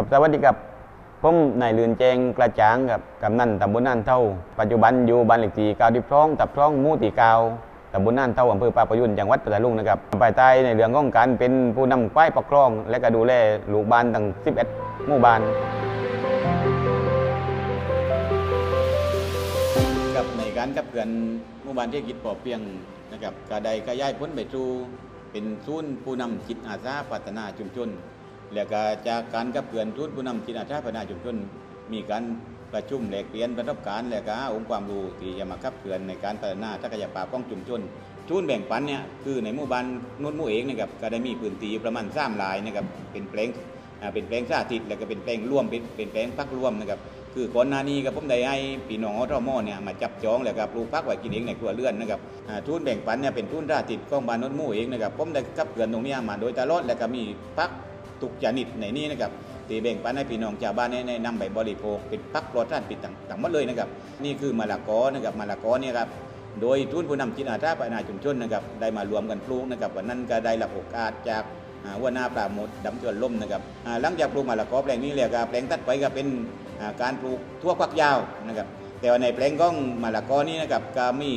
กับสวัสดีครับผมนายลืนแจงกระจ่างครับกำนันตำบลน่นเท่า ปัจจุบันอยู่บ้านเลขที่เก้าดิบท้องตับท้องมู่ตีเกาตำบลน่นเท่าอำเภอปาประยุนจังหวัดปัตตานีนะครับภายใต้ในเรื่องของการเป็นผู้นำควายปกครอง และก็ดูแลลูกบ้านตั้ง 11 หมู่บ้านกับในการกับเพื่อนหมู่บ้านเทศกิจปอเปียงนะครับกระไดกระย่ายพ้นไปสู่เป็นศูนย์ผู้นำจิตอาสาพัฒนาชุมชน แล้วก็จากการกับเพื่อนศูนผู้นำจิตอาสาพัฒนาชุมชนมีการประชุมแลกเปลี่ยนประสบการณ์และก็หาองค์ความรู้ที่จะมาขับเคลื่อนในการพัฒนาศักยภาพของชุมชนชุนแบ่งปันเนี่ยคือในหมู่บ้านนุ่นหมู่เองนะครับก็ได้มีพื้นที่ประมาณสามลายนะครับเป็นแปลงอ่าเป็นแปลงสาธิตแล้วก็เป็นแปลงร่วมเป็นเป็นแปลงพักร่วมนะครับคือก่อนหน้านี้กับผมได้ให้พี่น้องอทมเนี่ยมาจับจองแล้วก็ปลูกพักไว้กินเองในครัวเรือนนะครับทุนแบ่งปันเนี่ยเป็นทุนสาธิตของบ้านโนนหมู่เองนะครับผมได้กับเกินตรงนี้มาโดยตลอดแล้วก็มีพัก ตุกชนิดในนี้นะครับที่แบ่งปันให้พี่น้องชาวบ้านได้นำไปบริโภคเป็นพักปลอดสารพิษต่างต่างหมดเลยนะครับ นี่คือมะละกอนะครับมะละกอเนี่ยครับโดยทุนผู้นำจิตอาสาพัฒนาชุมชนนะครับได้มารวมกันปลูกนะครับวันนั้นก็ได้รับโอกาสจากอ่าหัวหน้าปราโมดดำจวนล่มนะครับหลังจากปลูกมะละกอแปลงนี้แล้วก็แปลงตัดไปก็เป็นการปลูกทั่วควักยาวนะครับแต่ว่าในแปลงของมะละกอนี้นะครับก็มี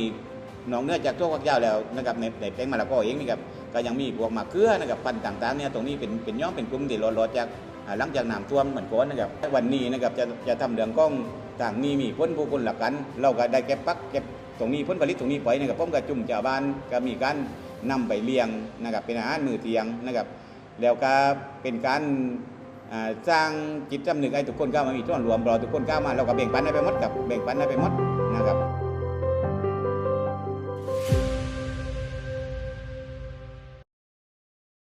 นอกเนื้อจากทั่วควักยาวแล้วนะครับในในแปลงมะละกอเองนี่ครับ ก็ยังมีพวกมะเขือนะครับพันธุ์ต่างๆเนี่ยตรงนี้เป็นเป็นย่อมเป็นกลุ่มที่รอดจากอ่าหลังจากน้ำท่วมเหมือนก่อนนะครับวันนี้นะครับจะจะทำเรื่องกล้องต่างนี้มีพ้นผู้คนหลักกัน เราก็ได้เก็บปักเก็บตรงนี้ผลผลิตตรงนี้ไปนะครับผมกับจุ่มชาวบ้านก็มีการนำไปเลี้ยงนะครับเป็นอาหารมือเทียงนะครับแล้วก็เป็นการสร้างจิตสำหนึกให้ทุกคนเข้ามามีส่วนรวมเราทุกคนเข้ามาเราก็แบ่งปันให้ไปหมดกับแบ่งปันให้ไปหมดนะครับ